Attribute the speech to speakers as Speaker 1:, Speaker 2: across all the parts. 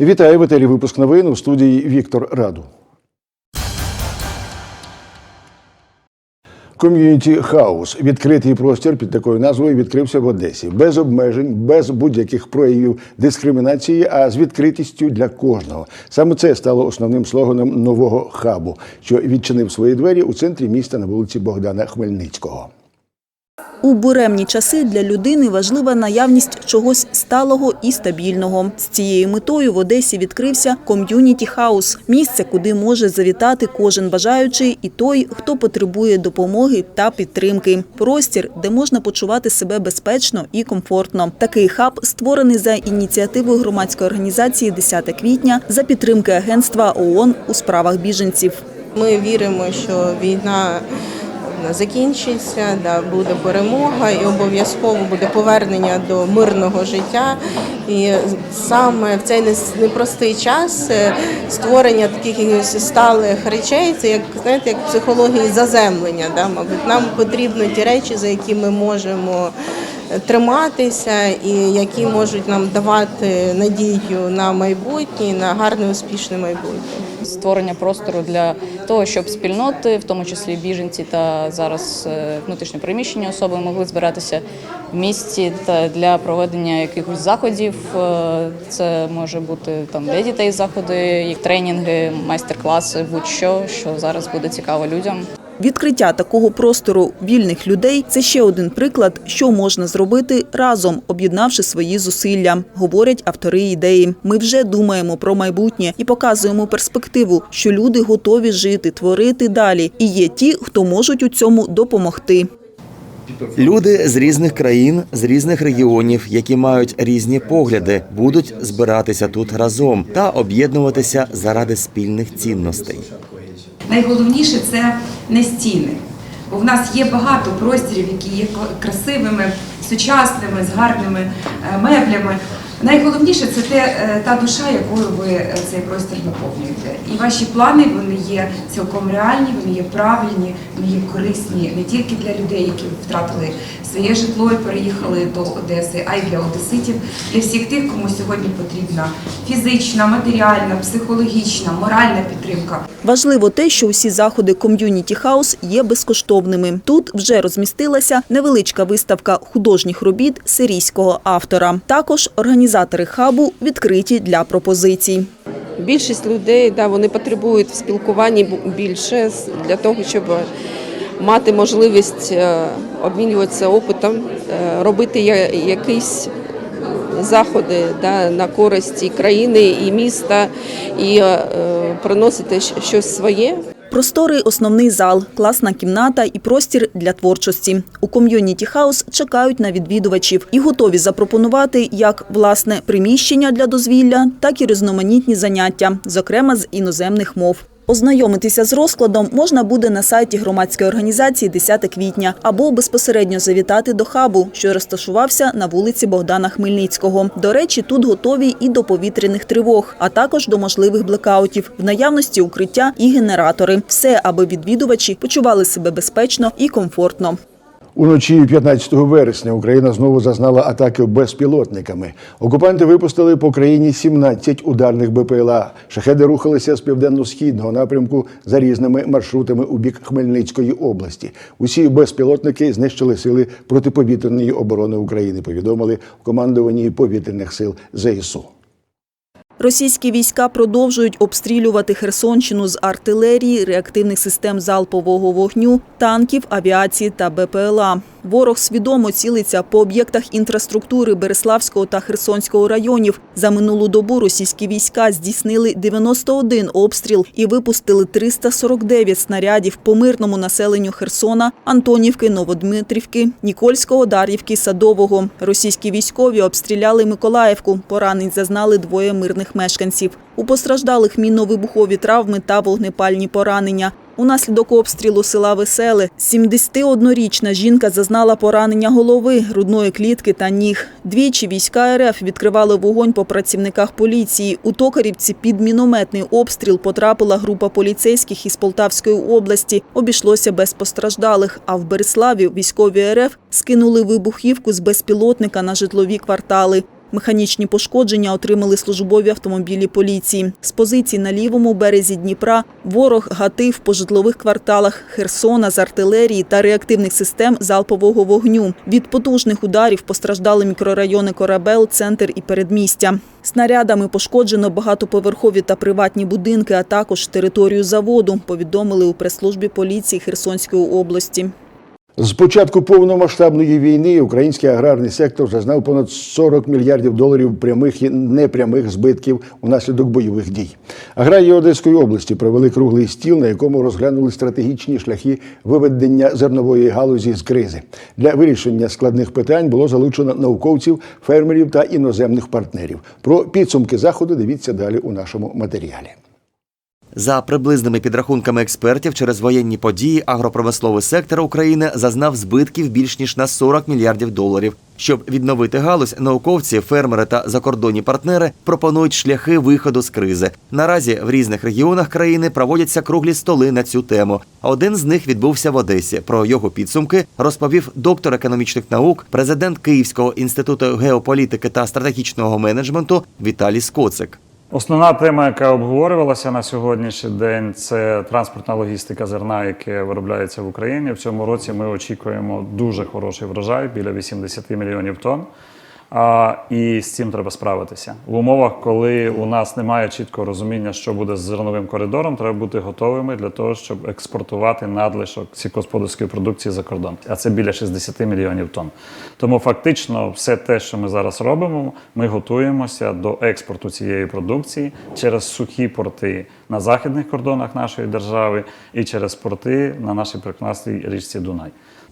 Speaker 1: Вітаю в етері випуск новин у студії Віктор Раду. Ком'юніті хаус відкритий простір під такою назвою відкрився в Одесі без обмежень, без будь-яких проявів дискримінації, а з відкритістю для кожного. Саме це стало основним слоганом нового хабу, що відчинив свої двері у центрі міста на вулиці Богдана Хмельницького.
Speaker 2: У буремні часи для людини важлива наявність чогось сталого і стабільного. З цією метою в Одесі відкрився ком'юніті хаус – місце, куди може завітати кожен бажаючий і той, хто потребує допомоги та підтримки. Простір, де можна почувати себе безпечно і комфортно. Такий хаб створений за ініціативою громадської організації «10 квітня за підтримки агентства ООН у справах біженців.
Speaker 3: Ми віримо, що війна закінчиться, да, буде перемога і обов'язково буде повернення до мирного життя. І саме в цей непростий час е, створення таких сталих речей, це як знаєте, як психології заземлення. Да, мабуть, нам потрібно ті речі, за які ми можемо триматися, і які можуть нам давати надію на майбутнє, на гарне успішне майбутнє.
Speaker 4: створення простору для того, щоб спільноти, в тому числі біженці та зараз е, внутрішньо переміщені особи, могли збиратися в місті та для проведення якихось заходів. Е, Це може бути там для дітей заходи, тренінги, майстер-класи, будь-що, що зараз буде цікаво людям.
Speaker 2: Відкриття такого простору вільних людей це ще один приклад, що можна зробити разом, об'єднавши свої зусилля, говорять автори ідеї. Ми вже думаємо про майбутнє і показуємо перспективу, що люди готові жити, творити далі, і є ті, хто можуть у цьому допомогти.
Speaker 5: Люди з різних країн, з різних регіонів, які мають різні погляди, будуть збиратися тут разом та об'єднуватися заради спільних цінностей.
Speaker 6: Найголовніше це не стіни. Бо в нас є багато просторів, які є красивими, сучасними, з гарними е, меблями. Найголовніше це те, е, та душа, якою ви е, цей простір наповнюєте. І ваші плани вони є цілком реальні, вони є правильні, вони є корисні не тільки для людей, які втратили своє житло і переїхали до Одеси, а й для одеситів, для всіх тих, кому сьогодні потрібна фізична, матеріальна, психологічна, моральна підтримка.
Speaker 2: Важливо те, що усі заходи ком'юніті хаус є безкоштовними. Тут вже розмістилася невеличка виставка художніх робіт сирійського автора. Також організатори хабу відкриті для пропозицій.
Speaker 3: Більшість людей да, вони потребують в спілкуванні більше для того, щоб мати можливість е, обмінюватися опитом, е, робити якісь заходи да, на користь і країни, і міста, і е, приносити щось своє.
Speaker 2: Просторий основний зал, класна кімната і простір для творчості. У ком'юніті хаус чекають на відвідувачів і готові запропонувати як власне приміщення для дозвілля, так і різноманітні заняття, зокрема з іноземних мов. Ознайомитися з розкладом можна буде на сайті громадської організації 10 квітня або безпосередньо завітати до хабу, що розташувався на вулиці Богдана Хмельницького. До речі, тут готові і до повітряних тривог, а також до можливих блекаутів, в наявності укриття і генератори. Все, аби відвідувачі почували себе безпечно і комфортно.
Speaker 1: Уночі 15 вересня Україна знову зазнала атаки безпілотниками. Окупанти випустили по країні 17 ударних БПЛА. Шахеди рухалися з південно-східного напрямку за різними маршрутами у бік Хмельницької області. Усі безпілотники знищили сили протиповітряної оборони України. Повідомили в командуванні повітряних сил ЗСУ.
Speaker 2: Російські війська продовжують обстрілювати Херсонщину з артилерії, реактивних систем залпового вогню, танків, авіації та БПЛА. Ворог свідомо цілиться по об'єктах інфраструктури Береславського та Херсонського районів. За минулу добу російські війська здійснили 91 обстріл і випустили 349 снарядів по мирному населенню Херсона, Антонівки, Новодмитрівки, Нікольського, Дар'ївки, Садового. Російські військові обстріляли Миколаївку. Поранень зазнали двоє мирних мешканців. У постраждалих мінно-вибухові травми та вогнепальні поранення. Унаслідок обстрілу села Веселе 71-річна жінка зазнала поранення голови, грудної клітки та ніг. Двічі війська РФ відкривали вогонь по працівниках поліції. У Токарівці під мінометний обстріл потрапила група поліцейських із Полтавської області. Обійшлося без постраждалих. А в Береславі військові РФ скинули вибухівку з безпілотника на житлові квартали. Механічні пошкодження отримали службові автомобілі поліції. З позицій на лівому березі Дніпра ворог гатив по житлових кварталах Херсона з артилерії та реактивних систем залпового вогню. Від потужних ударів постраждали мікрорайони Корабел, центр і передмістя. Снарядами пошкоджено багатоповерхові та приватні будинки, а також територію заводу, повідомили у прес-службі поліції Херсонської області.
Speaker 1: З початку повномасштабної війни український аграрний сектор зазнав понад 40 мільярдів доларів прямих і непрямих збитків унаслідок бойових дій. Аграрії Одеської області провели круглий стіл, на якому розглянули стратегічні шляхи виведення зернової галузі з кризи. Для вирішення складних питань було залучено науковців, фермерів та іноземних партнерів. Про підсумки заходу дивіться далі у нашому матеріалі.
Speaker 5: За приблизними підрахунками експертів, через воєнні події агропромисловий сектор України зазнав збитків більш ніж на 40 мільярдів доларів. Щоб відновити галузь, науковці, фермери та закордонні партнери пропонують шляхи виходу з кризи. Наразі в різних регіонах країни проводяться круглі столи на цю тему. Один з них відбувся в Одесі. Про його підсумки розповів доктор економічних наук, президент Київського інституту геополітики та стратегічного менеджменту Віталій Скоцик.
Speaker 7: Основна тема, яка обговорювалася на сьогоднішній день, це транспортна логістика зерна, яке виробляється в Україні. В цьому році ми очікуємо дуже хороший врожай біля 80 мільйонів тонн. А, і з цим треба справитися в умовах, коли у нас немає чіткого розуміння, що буде з зерновим коридором. Треба бути готовими для того, щоб експортувати надлишок сільськогосподарської продукції за кордон. А це біля 60 мільйонів тонн. Тому фактично, все те, що ми зараз робимо, ми готуємося до експорту цієї продукції через сухі порти на західних кордонах нашої держави і через порти на нашій прекрасній річці Дунай.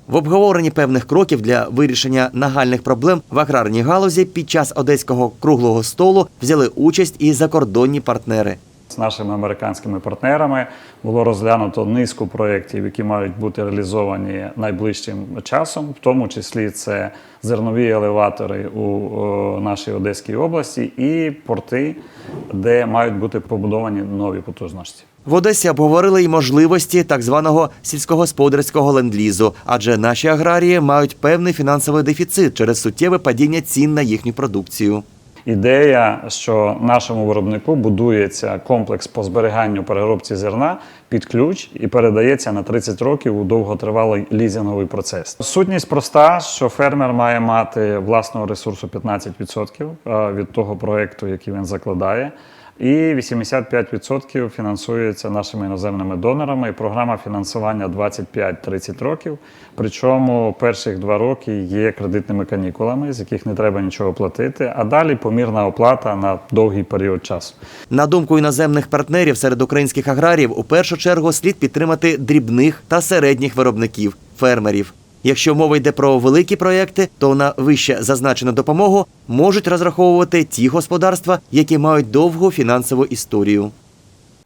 Speaker 5: В обговоренні певних кроків для вирішення нагальних проблем в аграрній галузі під час одеського круглого столу взяли участь і закордонні партнери.
Speaker 7: З нашими американськими партнерами було розглянуто низку проєктів, які мають бути реалізовані найближчим часом, в тому числі це зернові елеватори у нашій Одеській області і порти, де мають бути побудовані нові потужності.
Speaker 5: В Одесі обговорили й можливості так званого сільськогосподарського ленд-лізу, адже наші аграрії мають певний фінансовий дефіцит через суттєве падіння цін на їхню продукцію.
Speaker 7: Ідея, що нашому виробнику будується комплекс по зберіганню переробці зерна під ключ і передається на 30 років у довготривалий лізинговий процес. Сутність проста, що фермер має мати власного ресурсу 15% е, від того проекту, який він закладає. І 85% фінансується нашими іноземними донорами. Програма фінансування 25-30 років. Причому перших два роки є кредитними канікулами, з яких не треба нічого платити, а далі помірна оплата на довгий період часу.
Speaker 5: На думку іноземних партнерів серед українських аграріїв, у першу чергу слід підтримати дрібних та середніх виробників фермерів. Якщо мова йде про великі проекти, то на вище зазначену допомогу можуть розраховувати ті господарства, які мають довгу фінансову історію.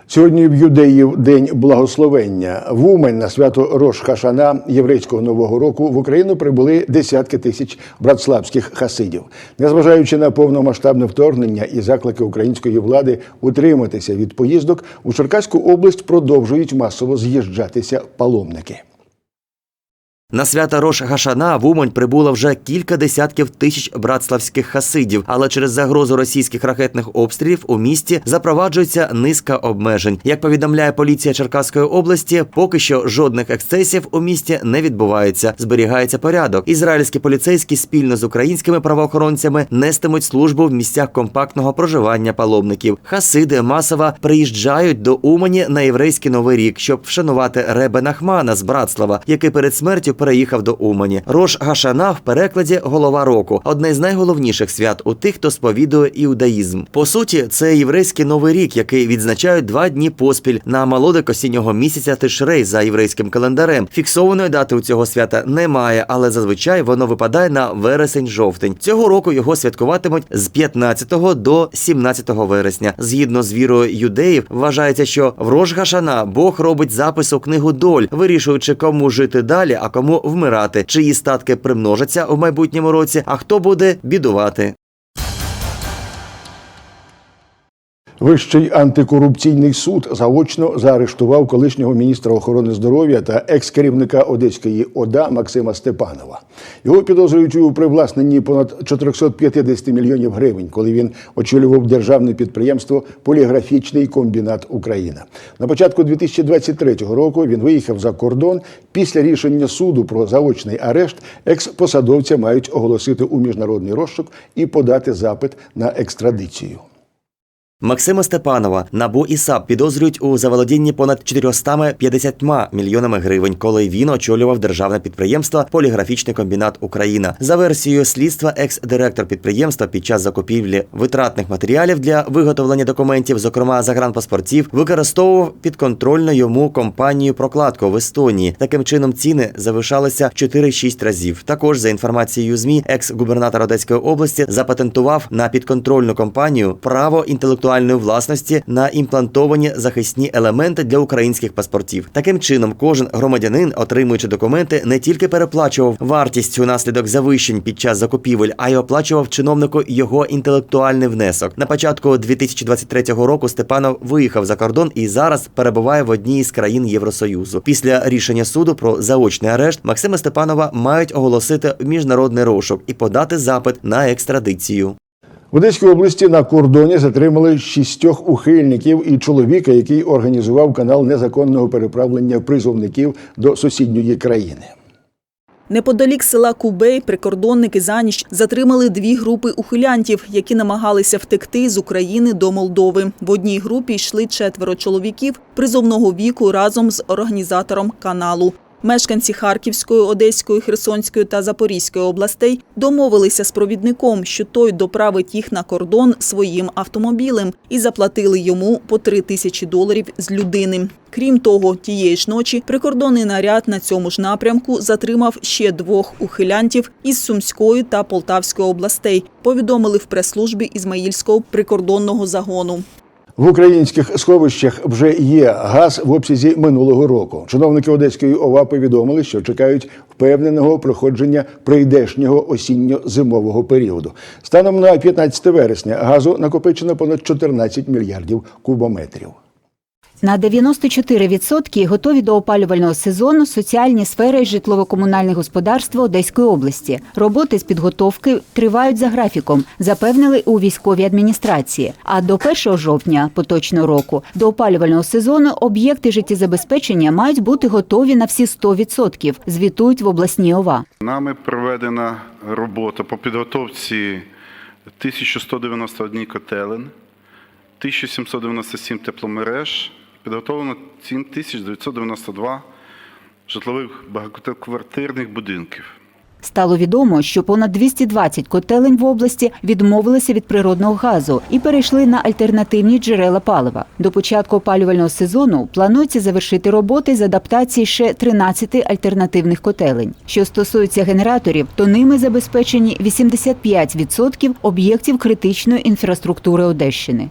Speaker 1: Сьогодні в юдеїв День благословення. В Умань на свято Рош Хашана єврейського нового року в Україну прибули десятки тисяч братславських хасидів. Незважаючи на повномасштабне вторгнення і заклики української влади утриматися від поїздок, у Черкаську область продовжують масово з'їжджатися паломники.
Speaker 5: На свята Рош Гашана в Умань прибуло вже кілька десятків тисяч братславських хасидів, але через загрозу російських ракетних обстрілів у місті запроваджується низка обмежень. Як повідомляє поліція Черкаської області, поки що жодних ексцесів у місті не відбувається. Зберігається порядок. Ізраїльські поліцейські спільно з українськими правоохоронцями нестимуть службу в місцях компактного проживання паломників. Хасиди масово приїжджають до Умані на єврейський новий рік, щоб вшанувати Ребе Нахмана з Братслава, який перед смертю переїхав до Умані. Рош Гашана в перекладі голова року одне з найголовніших свят у тих, хто сповідує іудаїзм. По суті, це єврейський новий рік, який відзначають два дні поспіль на молодик осіннього місяця Тишрей за єврейським календарем. Фіксованої дати у цього свята немає, але зазвичай воно випадає на вересень-жовтень. Цього року його святкуватимуть з 15 до 17 вересня. Згідно з вірою юдеїв, вважається, що в Рош Гашана Бог робить запис у книгу доль, вирішуючи, кому жити далі, а кому вмирати, чиї статки примножаться в майбутньому році, а хто буде бідувати.
Speaker 1: Вищий антикорупційний суд заочно заарештував колишнього міністра охорони здоров'я та екс-керівника Одеської ОДА Максима Степанова. Його підозрюють у привласненні понад 450 мільйонів гривень, коли він очолював державне підприємство Поліграфічний комбінат Україна. На початку 2023 року він виїхав за кордон. Після рішення суду про заочний арешт екс-посадовця мають оголосити у міжнародний розшук і подати запит на екстрадицію.
Speaker 5: Максима Степанова НАБУ і САП підозрюють у заволодінні понад 450 мільйонами гривень, коли він очолював державне підприємство Поліграфічний комбінат Україна. За версією слідства, екс-директор підприємства під час закупівлі витратних матеріалів для виготовлення документів, зокрема загранпаспортів, використовував підконтрольну йому компанію прокладку в Естонії. Таким чином ціни завишалися в 4-6 разів. Також за інформацією змі, екс-губернатор Одеської області запатентував на підконтрольну компанію право інтелектуальної власності на імплантовані захисні елементи для українських паспортів. Таким чином, кожен громадянин, отримуючи документи, не тільки переплачував вартість унаслідок завищень під час закупівель, а й оплачував чиновнику його інтелектуальний внесок. На початку 2023 року Степанов виїхав за кордон і зараз перебуває в одній із країн Євросоюзу. Після рішення суду про заочний арешт Максима Степанова мають оголосити міжнародний розшук і подати запит на екстрадицію.
Speaker 1: В Одеській області на кордоні затримали шістьох ухильників і чоловіка, який організував канал незаконного переправлення призовників до сусідньої країни.
Speaker 2: Неподалік села Кубей прикордонники за ніч затримали дві групи ухилянтів, які намагалися втекти з України до Молдови. В одній групі йшли четверо чоловіків призовного віку разом з організатором каналу. Мешканці Харківської, Одеської, Херсонської та Запорізької областей домовилися з провідником, що той доправить їх на кордон своїм автомобілем і заплатили йому по три тисячі доларів з людини. Крім того, тієї ж ночі прикордонний наряд на цьому ж напрямку затримав ще двох ухилянтів із Сумської та Полтавської областей. Повідомили в прес-службі Ізмаїльського прикордонного загону.
Speaker 1: В українських сховищах вже є газ в обсязі минулого року. Чиновники Одеської ОВА повідомили, що чекають впевненого проходження прийдешнього осінньо-зимового періоду. Станом на 15 вересня газу накопичено понад 14 мільярдів кубометрів.
Speaker 8: На 94% готові до опалювального сезону соціальні сфери і житлово-комунальне господарство Одеської області. Роботи з підготовки тривають за графіком, запевнили у військовій адміністрації. А до 1 жовтня поточного року до опалювального сезону об'єкти життєзабезпечення мають бути готові на всі 100%, звітують в обласній ОВА.
Speaker 9: Нами проведена робота по підготовці 1191 котелень, 1797 тепломереж, підготовлено 7992 житлових багатоквартирних будинків.
Speaker 8: Стало відомо, що понад 220 котелень в області відмовилися від природного газу і перейшли на альтернативні джерела палива. До початку опалювального сезону планується завершити роботи з адаптації ще 13 альтернативних котелень. Що стосується генераторів, то ними забезпечені 85% об'єктів критичної інфраструктури Одещини.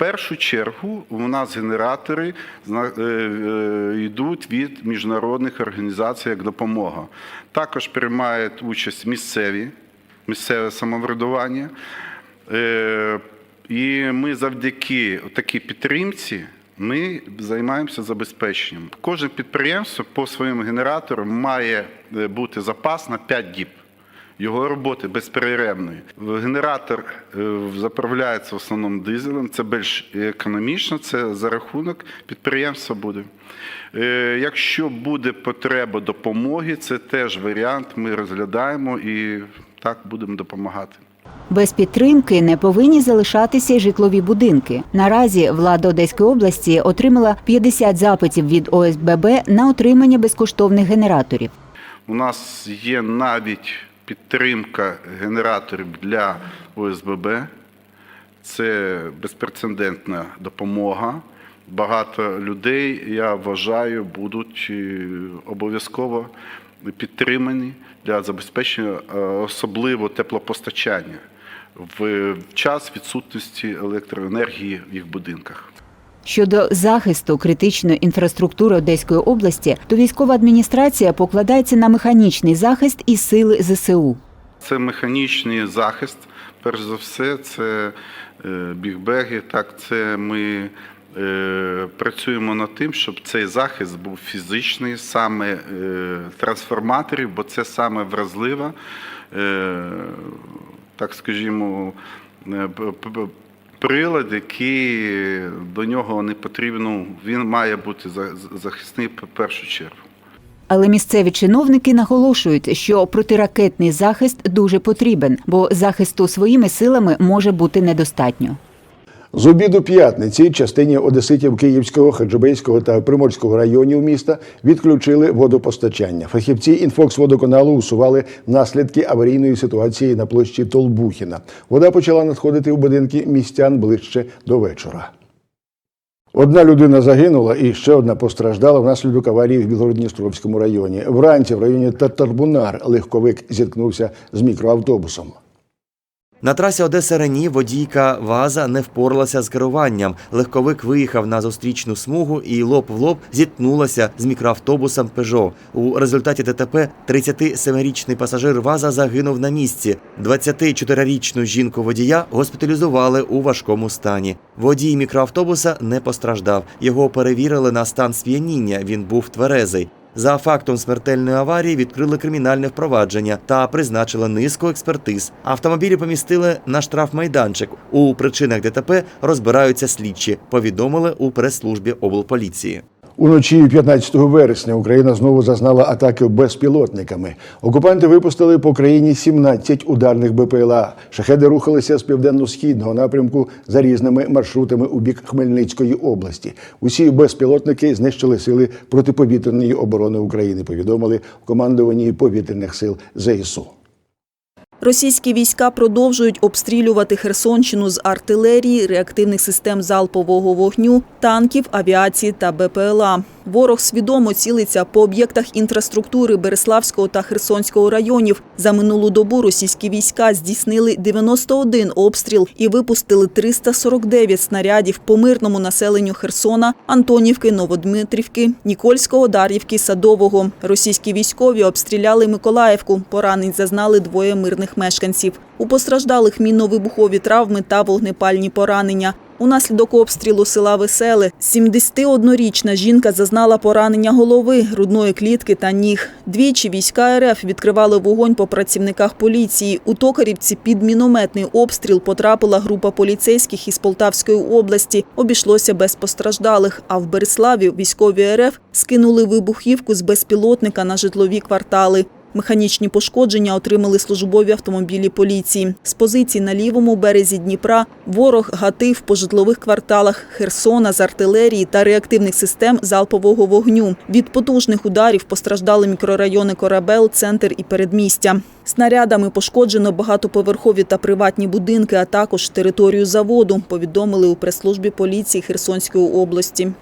Speaker 9: Першу чергу у нас генератори е, е, йдуть від міжнародних організацій як допомога. Також приймають участь місцеві, місцеве самоврядування. Е, І ми завдяки такій підтримці ми займаємося забезпеченням. Кожне підприємство по своїм генераторам має бути запас на 5 діб його роботи безперервної. Генератор е, заправляється в основному дизелем, це більш економічно, це за рахунок підприємства буде. Е, Якщо буде потреба допомоги, це теж варіант, ми розглядаємо і так будемо допомагати.
Speaker 8: Без підтримки не повинні залишатися й житлові будинки. Наразі влада Одеської області отримала 50 запитів від ОСББ на отримання безкоштовних генераторів.
Speaker 9: У нас є навіть підтримка генераторів для ОСББ. Це безпрецедентна допомога. Багато людей, я вважаю, будуть е, обов'язково підтримані для забезпечення е, особливо теплопостачання в час відсутності електроенергії в їх будинках.
Speaker 8: Щодо захисту критичної інфраструктури Одеської області, то військова адміністрація покладається на механічний захист і сили ЗСУ.
Speaker 9: Це механічний захист. Перш за все, це е, бігбеги. Так, це ми е, працюємо над тим, щоб цей захист був фізичний, саме е, трансформаторів, бо це саме вразлива, так скажімо, прилад, який до нього не потрібно, він має бути за- захисний в першу чергу.
Speaker 8: Але місцеві чиновники наголошують, що протиракетний захист дуже потрібен, бо захисту своїми силами може бути недостатньо.
Speaker 1: З обіду п'ятниці частині одеситів Київського, Хаджибейського та Приморського районів міста відключили водопостачання. Фахівці інфоксводоканалу усували наслідки аварійної ситуації на площі Толбухіна. Вода почала надходити в будинки містян ближче до вечора. Одна людина загинула і ще одна постраждала внаслідок аварії в Білгородністровському районі. Вранці в районі Татарбунар легковик зіткнувся з мікроавтобусом.
Speaker 5: На трасі Одеса Рені водійка ВАЗа не впоралася з керуванням. Легковик виїхав на зустрічну смугу і лоб в лоб зіткнулася з мікроавтобусом Пежо. У результаті ДТП 37-річний пасажир ВАЗа загинув на місці. 24-річну жінку водія госпіталізували у важкому стані. Водій мікроавтобуса не постраждав. Його перевірили на стан сп'яніння. Він був тверезий. За фактом смертельної аварії відкрили кримінальне впровадження та призначили низку експертиз. Автомобілі помістили на штрафмайданчик. У причинах ДТП розбираються слідчі. Повідомили у прес-службі облполіції.
Speaker 1: Уночі 15 вересня Україна знову зазнала атаки безпілотниками. Окупанти випустили по країні 17 ударних БПЛА. Шахеди рухалися з південно-східного напрямку за різними маршрутами у бік Хмельницької області. Усі безпілотники знищили сили протиповітряної оборони України. Повідомили в командуванні повітряних сил ЗСУ.
Speaker 2: Російські війська продовжують обстрілювати Херсонщину з артилерії, реактивних систем залпового вогню, танків, авіації та БПЛА. Ворог свідомо цілиться по об'єктах інфраструктури Береславського та Херсонського районів. За минулу добу російські війська здійснили 91 обстріл і випустили 349 снарядів по мирному населенню Херсона, Антонівки, Новодмитрівки, Нікольського, Дар'ївки, Садового. Російські військові обстріляли Миколаївку. Поранень зазнали двоє мирних мешканців. У постраждалих мінно-вибухові травми та вогнепальні поранення. Унаслідок обстрілу села Веселе 71-річна жінка зазнала поранення голови, грудної клітки та ніг. Двічі війська РФ відкривали вогонь по працівниках поліції. У Токарівці під мінометний обстріл потрапила група поліцейських із Полтавської області. Обійшлося без постраждалих. А в Береславі військові РФ скинули вибухівку з безпілотника на житлові квартали. Механічні пошкодження отримали службові автомобілі поліції. З позицій на лівому березі Дніпра ворог гатив по житлових кварталах Херсона з артилерії та реактивних систем залпового вогню. Від потужних ударів постраждали мікрорайони Корабел, центр і передмістя. Снарядами пошкоджено багатоповерхові та приватні будинки, а також територію заводу, повідомили у прес-службі поліції Херсонської області.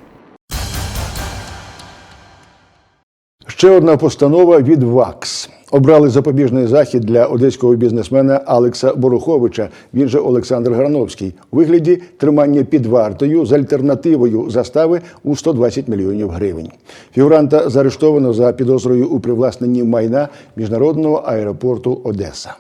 Speaker 1: Ще одна постанова від ВАКС. Обрали запобіжний захід для одеського бізнесмена Алекса Боруховича, він же Олександр Грановський, у вигляді тримання під вартою з альтернативою застави у 120 мільйонів гривень. Фігуранта заарештовано за підозрою у привласненні майна міжнародного аеропорту Одеса.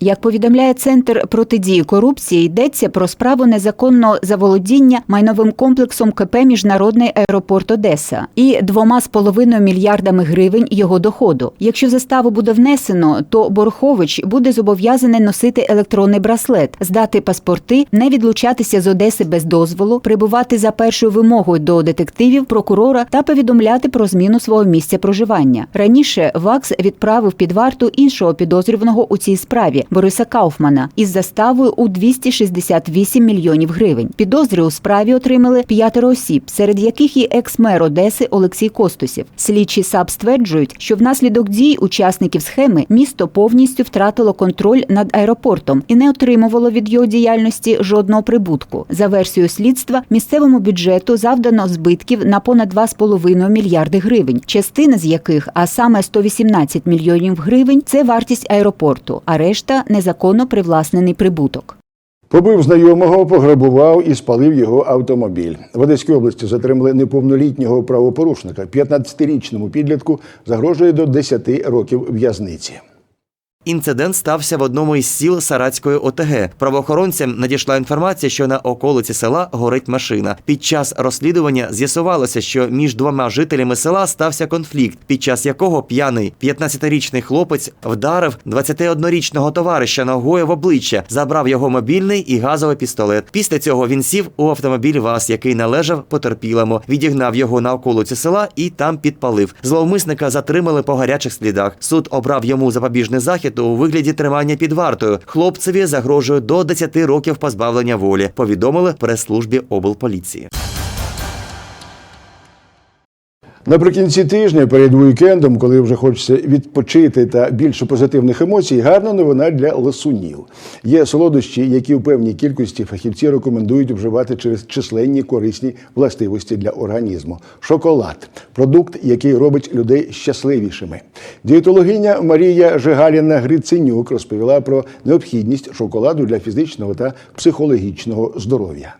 Speaker 8: Як повідомляє Центр протидії корупції, йдеться про справу незаконного заволодіння майновим комплексом КП Міжнародний аеропорт Одеса і двома з половиною мільярдами гривень його доходу. Якщо заставу буде внесено, то Борхович буде зобов'язаний носити електронний браслет, здати паспорти, не відлучатися з Одеси без дозволу, прибувати за першою вимогою до детективів, прокурора та повідомляти про зміну свого місця проживання. Раніше ВАКС відправив під варту іншого підозрюваного у цій справі Бориса Кауфмана із заставою у 268 мільйонів гривень. Підозри у справі отримали п'ятеро осіб, серед яких і екс-мер Одеси Олексій Костусів. Слідчі САП стверджують, що внаслідок дій учасників схеми місто повністю втратило контроль над аеропортом і не отримувало від його діяльності жодного прибутку. За версією слідства, місцевому бюджету завдано збитків на понад 2,5 мільярди гривень, частина з яких, а саме 118 мільйонів гривень, це вартість аеропорту, а решта незаконно привласнений прибуток.
Speaker 1: Побив знайомого, пограбував і спалив його автомобіль. В Одеській області затримали неповнолітнього правопорушника. 15-річному підлітку загрожує до 10 років в'язниці.
Speaker 5: Інцидент стався в одному із сіл Саратської ОТГ. Правоохоронцям надійшла інформація, що на околиці села горить машина. Під час розслідування з'ясувалося, що між двома жителями села стався конфлікт, під час якого п'яний 15-річний хлопець вдарив 21-річного товариша ногою в обличчя, забрав його мобільний і газовий пістолет. Після цього він сів у автомобіль ВАЗ, який належав потерпілому, відігнав його на околиці села і там підпалив. Зловмисника затримали по гарячих слідах. Суд обрав йому запобіжний захід у вигляді тримання під вартою. Хлопцеві загрожує до 10 років позбавлення волі. Повідомили прес-службі облполіції.
Speaker 1: Наприкінці тижня, перед уікендом, коли вже хочеться відпочити та більше позитивних емоцій, гарна новина для ласунів. Є солодощі, які в певній кількості фахівці рекомендують вживати через численні корисні властивості для організму. Шоколад продукт, який робить людей щасливішими. Дієтологиня Марія Жигаліна Гриценюк розповіла про необхідність шоколаду для фізичного та психологічного здоров'я.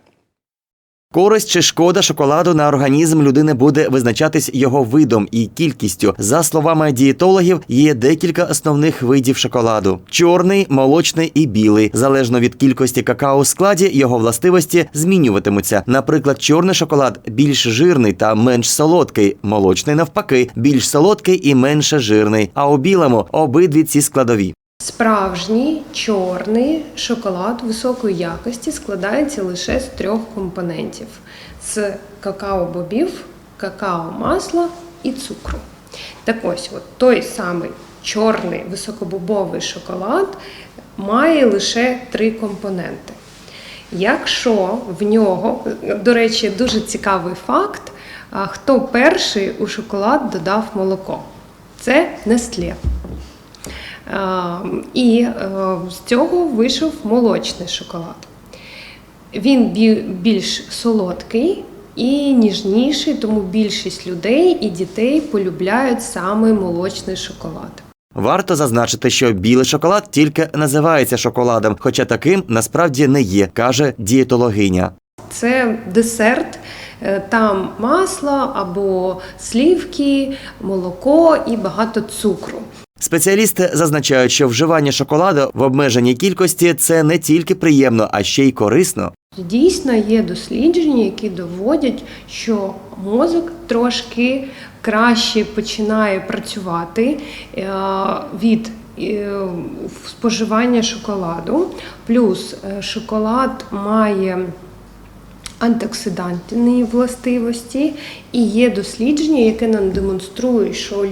Speaker 5: Користь чи шкода шоколаду на організм людини буде визначатись його видом і кількістю. За словами дієтологів, є декілька основних видів шоколаду: чорний, молочний і білий. Залежно від кількості какао у складі, його властивості змінюватимуться. Наприклад, чорний шоколад більш жирний та менш солодкий, молочний навпаки, більш солодкий і менше жирний. А у білому обидві ці складові.
Speaker 10: Справжній чорний шоколад високої якості складається лише з трьох компонентів: з какао-бобів, какао-масла і цукру. Так ось, от той самий чорний високобобовий шоколад має лише три компоненти. Якщо в нього, до речі, дуже цікавий факт, хто перший у шоколад додав молоко? Це Нестле. Е, І е, з цього вийшов молочний шоколад. Він більш солодкий і ніжніший, тому більшість людей і дітей полюбляють саме молочний шоколад.
Speaker 5: Варто зазначити, що білий шоколад тільки називається шоколадом, хоча таким насправді не є, каже дієтологиня.
Speaker 10: Це десерт, е, там масло або слівки, молоко і багато цукру.
Speaker 5: Спеціалісти зазначають, що вживання шоколаду в обмеженій кількості це не тільки приємно, а ще й корисно.
Speaker 10: Дійсно є дослідження, які доводять, що мозок трошки краще починає працювати е, від е, споживання шоколаду. Плюс е, шоколад має антиоксидантні властивості, і є дослідження, яке нам демонструє, що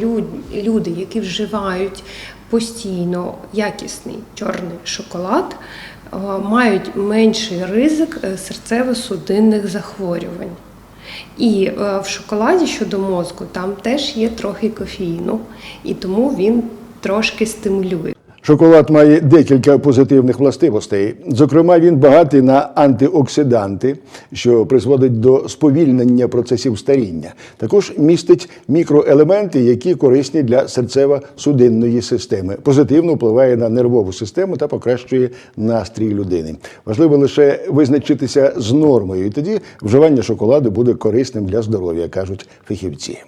Speaker 10: люди, які вживають постійно якісний чорний шоколад, е, мають менший ризик е, серцево-судинних захворювань. І е, в шоколаді щодо мозку там теж є трохи кофеїну, і тому він трошки стимулює.
Speaker 1: Шоколад має декілька позитивних властивостей. Зокрема, він багатий на антиоксиданти, що призводить до сповільнення процесів старіння. Також містить мікроелементи, які корисні для серцево-судинної системи. Позитивно впливає на нервову систему та покращує настрій людини. Важливо лише визначитися з нормою, і тоді вживання шоколаду буде корисним для здоров'я, кажуть фахівці.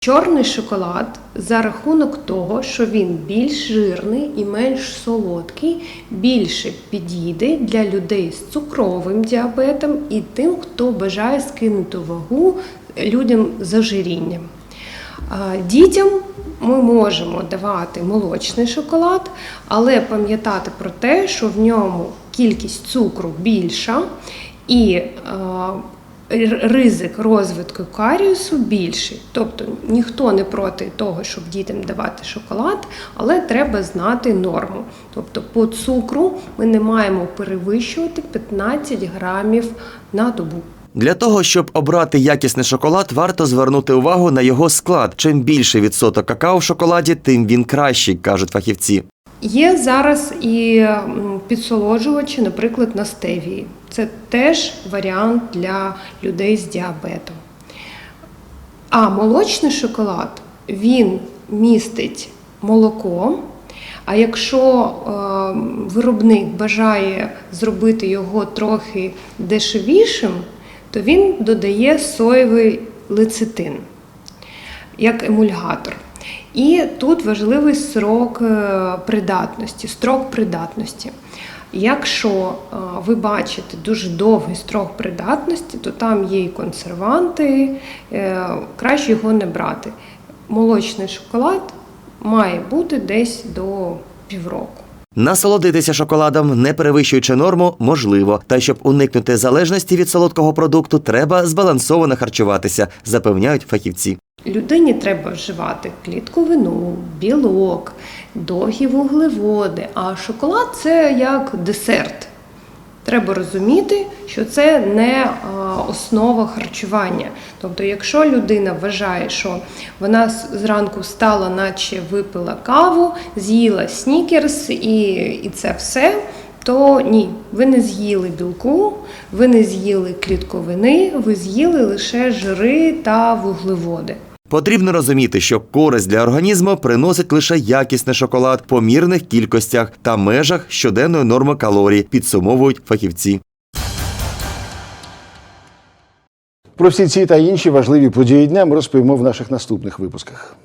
Speaker 10: Чорний шоколад за рахунок того, що він більш жирний і менш солодкий, більше підійде для людей з цукровим діабетом і тим, хто бажає скинути вагу людям з ожирінням. Дітям ми можемо давати молочний шоколад, але пам'ятати про те, що в ньому кількість цукру більша і ризик розвитку каріусу більший. Тобто ніхто не проти того, щоб дітям давати шоколад, але треба знати норму. Тобто по цукру ми не маємо перевищувати 15 грамів на добу.
Speaker 5: Для того, щоб обрати якісний шоколад, варто звернути увагу на його склад. Чим більший відсоток какао в шоколаді, тим він кращий, кажуть фахівці.
Speaker 10: Є зараз і підсолоджувачі, наприклад, на стевії. Це теж варіант для людей з діабетом. А молочний шоколад він містить молоко. А якщо е, виробник бажає зробити його трохи дешевішим, то він додає соєвий лецитин як емульгатор. І тут важливий срок е, придатності, строк придатності. Якщо е, ви бачите дуже довгий строк придатності, то там є і консерванти, е, краще його не брати. Молочний шоколад має бути десь до півроку.
Speaker 5: Насолодитися шоколадом, не перевищуючи норму, можливо. Та щоб уникнути залежності від солодкого продукту, треба збалансовано харчуватися, запевняють фахівці.
Speaker 10: Людині треба вживати клітковину, білок, довгі вуглеводи, а шоколад це як десерт. Треба розуміти, що це не основа харчування. Тобто, якщо людина вважає, що вона зранку встала, наче випила каву, з'їла снікерс і, і це все, то ні, ви не з'їли білку, ви не з'їли клітковини, ви з'їли лише жири та вуглеводи.
Speaker 5: Потрібно розуміти, що користь для організму приносить лише якісний шоколад по мірних кількостях та межах щоденної норми калорій, підсумовують фахівці.
Speaker 1: Про всі ці та інші важливі події дня ми розповімо в наших наступних випусках.